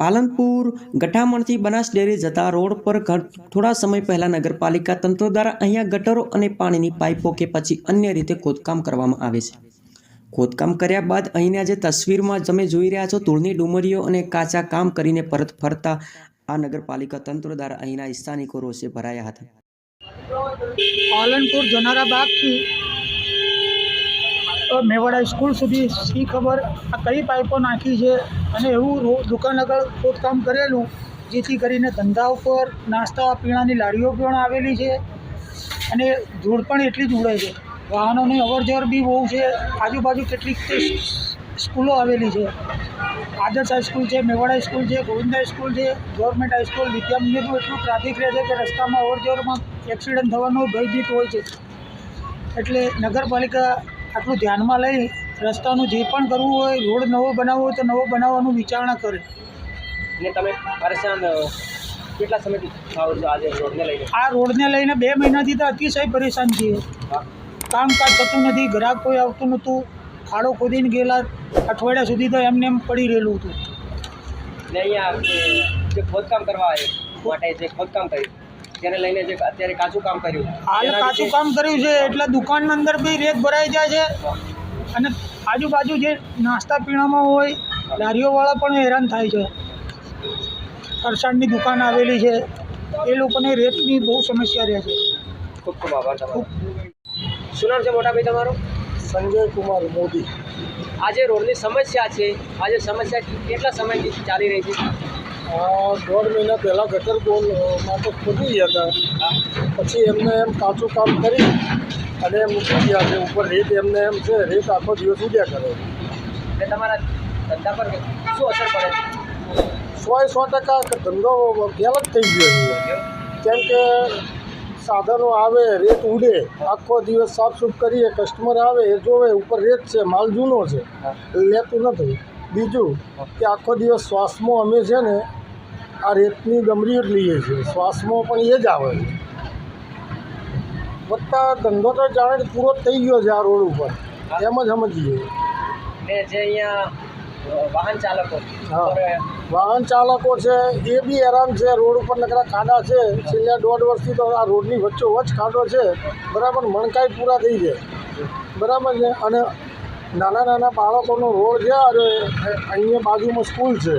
પાલનપુર ગઠામણથી બનાસ ડેરી જતા રોડ પર થોડા સમય પહેલા નગરપાલિકા તંત્ર દ્વારા અહીંયા ગટરો અને પાણીની પાઇપો કે પછી અન્ય રીતે ખોદકામ કરવામાં આવે છે. ખોદકામ કર્યા બાદ અહીંના જે તસવીરમાં તમે જોઈ રહ્યા છો ધૂળની ડુમરીઓ અને કાચા કામ કરીને પરત ફરતા આ નગરપાલિકા તંત્ર દ્વારા અહીંના સ્થાનિકો રોષે ભરાયા હતા. પાલનપુર જનારા બાગથી મેવાડા સ્કૂલ સુધી શી ખબર? આ કઈ પાઇપો નાખી છે? અને એવું દુકાન આગળ ખોદકામ કરેલું, જેથી કરીને ધંધા ઉપર નાસ્તા, પીણાની લારીઓ પણ આવેલી છે અને ધૂળ પણ એટલી જ ઉડે છે. વાહનોની અવર જવર બી બહુ છે. આજુબાજુ કેટલીક સ્કૂલો આવેલી છે. આદર્શ હાઈસ્કૂલ છે, મેવાડા સ્કૂલ છે, ગોવિંદા હાઈસ્કૂલ છે, ગવર્મેન્ટ હાઈસ્કૂલ વિદ્યામંદિરનું એટલું ટ્રાફિક રહે છે કે રસ્તામાં અવર જવરમાં એક્સિડન્ટ થવાનો ભયભીત હોય છે. એટલે નગરપાલિકા આટલું ધ્યાનમાં લઈ રસ્તાનું જે પણ કરવું હોય રોડ નવો બનાવવો હોય તો નવો બનાવવાનું વિચારણા કરે. ને તમે પરેશાન કેટલા સમયથી રોડને લઈને? આ રોડને લઈને બે મહિનાથી તો અતિશય પરેશાન છીએ. કામકાજ થતું નથી ગ્રાહક કોઈ આવતું નહોતું ખાડો ખોદીને ગયેલા અઠવાડિયા સુધી તો એમને એમ પડી રહેલું હતું. ને અહીંયા જે ખોદકામ કરવા આવે માટે જે ખોદકામ કર્યું. તેને લઈને જે અત્યારે કાચું કામ કર્યું. હાલ કાચું કામ કર્યું છે એટલે દુકાનની અંદર બી રેત ભરાઈ જાય છે. અને આજુબાજુ જે નાસ્તા પીણામાં હોય લારીઓવાળા પણ હેરાન થાય છે. ફરસાણની દુકાન આવેલી છે. એ લોકોને રેતની બહુ સમસ્યા રહે છે. ખૂબ ખૂબ આભાર તમારો. શું નામ છે મોટા ભાઈ તમારું? સંજય કુમાર મોદી. આજે રોડની સમસ્યા છે. આજે સમસ્યા કેટલા સમયથી ચાલી રહી છે? દોઢ મહિના પહેલાં ગટર બોલ માટે ખોદી ગયા હતા. પછી એમને એમ કાચું કામ કરી અને મૂકી ગયા છે. ઉપર રેત એમને એમ છે રેત આખો દિવસ ઉડ્યા કરે. ને તમારા ધંધા પર શું અસર પડે? સો એ સો ટકા ધંધો ગેલ જ થઈ ગયો છે. કેમ કે સાધનો આવે રેત ઉડે આખો દિવસ સાફ સૂફ કરીએ કસ્ટમર આવે એ જોવે ઉપર રેત છે માલ જૂનો છે. લેતું નથી. બીજું કે આખો દિવસ શ્વાસમાં અમે છે ને આ રેતની ડમરીઓ જ લઈએ છીએ. શ્વાસમાં પણ એ જ આવે છે. વત્તા ધંધો તો જાણે પૂરો થઈ ગયો છે આ રોડ ઉપર. એમ જ સમજીએ. ને જે અહીંયા વાહન ચાલકો હા. વાહન ચાલકો છે એ બી હેરાન છે. રોડ ઉપર નકરા ખાડા છે. છેલ્લા દોઢ વર્ષથી તો આ રોડની વચ્ચો વચ્ચ ખાડો છે. બરાબર મણકાઈ પૂરા થઈ જાય બરાબર છે. અને નાના નાના બાળકોનો રોડ છે. અને અહીંયા બાજુમાં સ્કૂલ છે.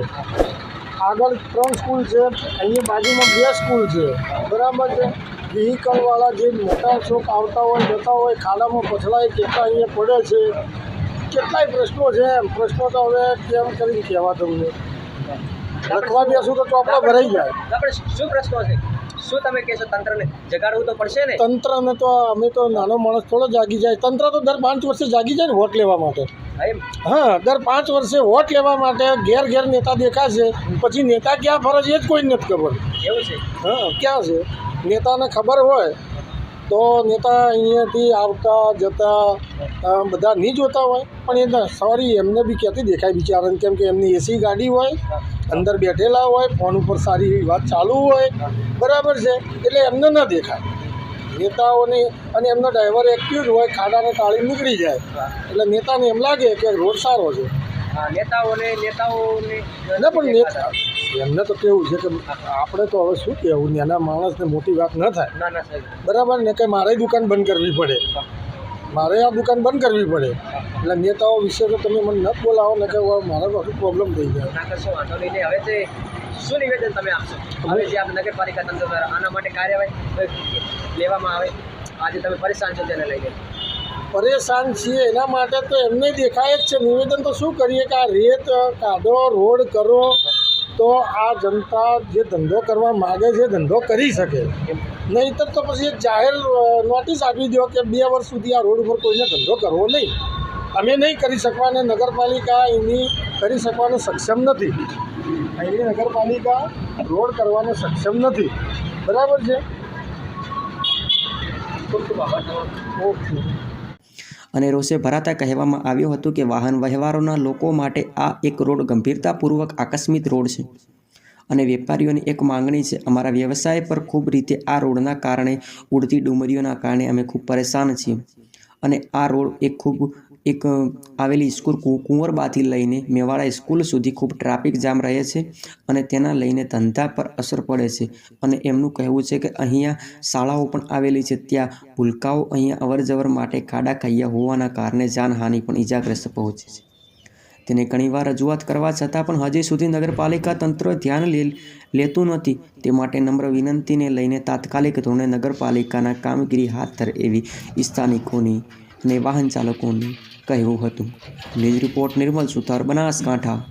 આગળ ત્રણ સ્કૂલ છે, અહીંયા બાજુમાં બે સ્કૂલ છે. બરાબર છે? વ્હીકલવાળા જે મોટા ચોક આવતા હોય, જતા હોય, ખાડામાં પછડાય કેટલા અહીંયા પડે છે. કેટલાય પ્રશ્નો છે એમ. પ્રશ્નો તો હવે કેમ કરીને કહેવા તમને? લખવા બેસું તો ચોપડા ભરાઈ જાય. આપણે શું પ્રશ્નો છે? શું તમે કહેશો તંત્રને જગાડવું તો પડશે ને? તંત્રને તો અમે તો નાનો માણસ થોડો જાગી જાય. તંત્ર તો દર પાંચ વર્ષે જાગી જાય ને વોટ લેવા માટે. હા, દર પાંચ વર્ષે વોટ લેવા માટે ઘેર ઘેર નેતા દેખાશે. પછી નેતા ક્યાં ફરજ એ જ કોઈ નથી ખબર. એવું છે? હા ક્યાં છે? નેતાને ખબર હોય તો નેતા અહીંયાથી આવતા જતા બધા નહીં જોતા હોય. પણ એ સોરી એમને બી ક્યાંથી દેખાય બિચારાને? કેમ કે એમની એસી ગાડી હોય અંદર બેઠેલા હોય ફોન ઉપર સારી એવી વાત ચાલુ હોય બરાબર છે? એટલે એમને ન દેખાય. નેતાઓની અને એમનો ડ્રાઈવર એક્ટિવ જ હોય ખાડાને ટાળી નીકળી જાય. એટલે નેતાને એમ લાગે કે રોડ સારો છે. નેતાઓને નેતાઓને ના પણ નેતા એમને તો કેવું છે કે આપણે તો હવે શું કહેવું નાના માણસને મોટી વાત ન થાય. બરાબર? ને કે મારે દુકાન બંધ કરવી પડે. મારે આ દુકાન બંધ કરવી પડે. એટલે નેતાઓ વિશે તો તમે મને ન બોલાવો ને કે મારે તો પ્રોબ્લેમ થઈ જાય. શું નિવેદન તમે આપશો? હવે જે આપણે નગરપાલિકા તંત્ર દ્વારા આના માટે કાર્યવાહી લેવામાં આવે આજે તમે પરેશાન છો તેને લઈને. પરેશાન છીએ એના માટે તો એમને દેખાય જ છે. નિવેદન તો શું કરીએ કે આ રેત કાઢો રોડ કરો તો આ જનતા જે ધંધો કરવા માગે છે, ધંધો કરી શકે. નહીંતર તો પછી એક જાહેર નોટિસ આપી દો કે બે વર્ષ સુધી આ રોડ ઉપર કોઈને ધંધો કરવો નહીં. અમે નહીં કરી શકવાને નગરપાલિકા એની કરી શકવાને સક્ષમ નથી. અહીંની નગરપાલિકા રોડ કરવાને સક્ષમ નથી. બરાબર છે? ઓકે. અને રોષે ભરાતા કહેવામાં આવ્યું હતું કે વાહન વ્યવહારોના લોકો માટે આ એક રોડ ગંભીરતાપૂર્વક આકસ્મિક રોડ છે. અને વેપારીઓની એક માંગણી છે, અમારા વ્યવસાય પર ખૂબ રીતે આ રોડના કારણે ઉડતી ડુમરીઓના કારણે અમે ખૂબ પરેશાન છીએ. અને આ રોડ એક ખૂબ એક આવેલી સ્કૂલ કુંવરબાથી લઈને મેવાડા સ્કૂલ સુધી ખૂબ ટ્રાફિક જામ રહે છે અને તેના લઈને ધંધા પર અસર પડે છે. અને એમનું કહેવું છે કે અહીંયા શાળાઓ પણ આવેલી છે. ત્યાં ભૂલકાઓ અહીંયા અવરજવર માટે ખાડા ખાયા હોવાના કારણે જાનહાનિ પણ ઇજાગ્રસ્ત પહોંચે છે. તેને ઘણીવાર રજૂઆત કરવા છતાં પણ હજી સુધી નગરપાલિકા તંત્ર ધ્યાન લે, લેતું નથી. તે માટે નમ્ર વિનંતીને લઈને તાત્કાલિક ધોરણે નગરપાલિકાના કામગીરી હાથ ધરે એવી સ્થાનિકોની અને વાહન ચાલકોની કહેવું હતું. News report Nirmal Suthar Banaskantha.